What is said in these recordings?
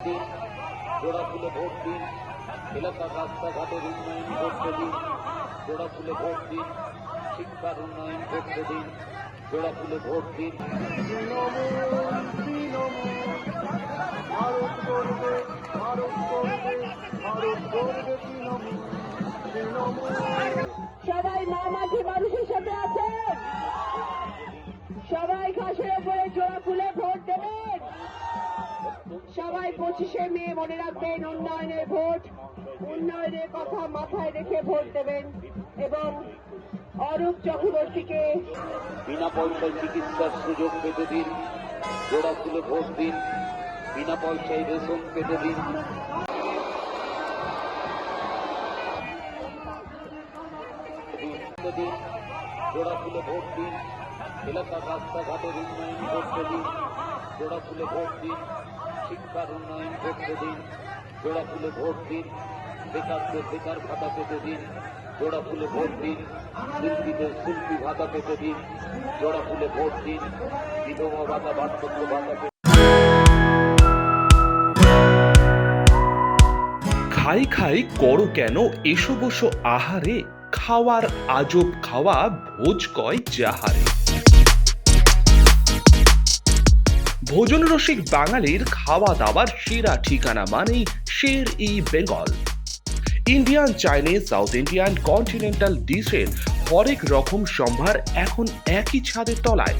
দিন জোড়া ফুলে ভোট দিন এলাকার রাস্তাঘাটের উন্নয়ন করতে দিন জোড়া ফুলে ভোট দিন শিক্ষার উন্নয়ন করতে দিন জোড়া ফুলে ভোট দিন। সবাই মামাটি মানুষের সাথে আছে। সবাই ঘাসের উপরে জোড়া খুলে ভোট দেবেন। সবাই পঁচিশে মে মনে রাখবেন, উন্নয়নের ভোট। উন্নয়নের কথা মাথায় রেখে ভোট দেবেন এবং অরূপ চক্রবর্তীকে বিনা পয়সায় চিকিৎসার সুযোগ পেতে দিন জোড়া ফুলে ভোট দিন, বিনা পয়সায় রেশন পেতে দিন। দিন জোড়া ফুলে ভোট দিন, এলাকার রাস্তাঘাটের উন্নয়ন করতে দিন জোড়া ফুলে ভোট দিন। শিক্ষার উন্নয়ন করতে দিন জোড়া ফুলে ভোট দিন, বেকারদের বেকার ভাতা পেতে দিন জোড়া ফুলে ভোট দিন, শিল্পীদের শিল্পী ভাতা পেতে দিন জোড়া ফুলে ভোট দিন, বিধবা ভাতা, বার্ধক্য ভাতা খাই খাই করো কেন? এসো বসো আহারে, খাওয়ার আজব খাওয়া, ভোজ কয় যাহারে। ভোজন রসিক বাঙালির খাওয়া দাওয়ার সেরা ঠিকানা মানেই Sher e Bengal. Indian Chinese, South Indian, continental ডিশের হরেক রকম সম্ভার এখন একই ছাদের তলায়।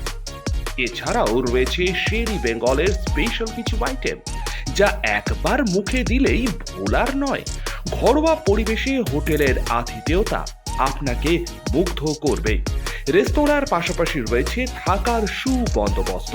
এছাড়াও রয়েছে শেরি বেঙ্গলের স্পেশাল কিছু আইটেম যা একবার মুখে দিলেই ভোলার নয়, ঘরোয়া পরিবেশে হোটেলের আতিথেয়তা আপনাকে মুগ্ধ করবে। রেস্তোরাঁর পাশাপাশি রয়েছে থাকার সুবন্দোবস্ত।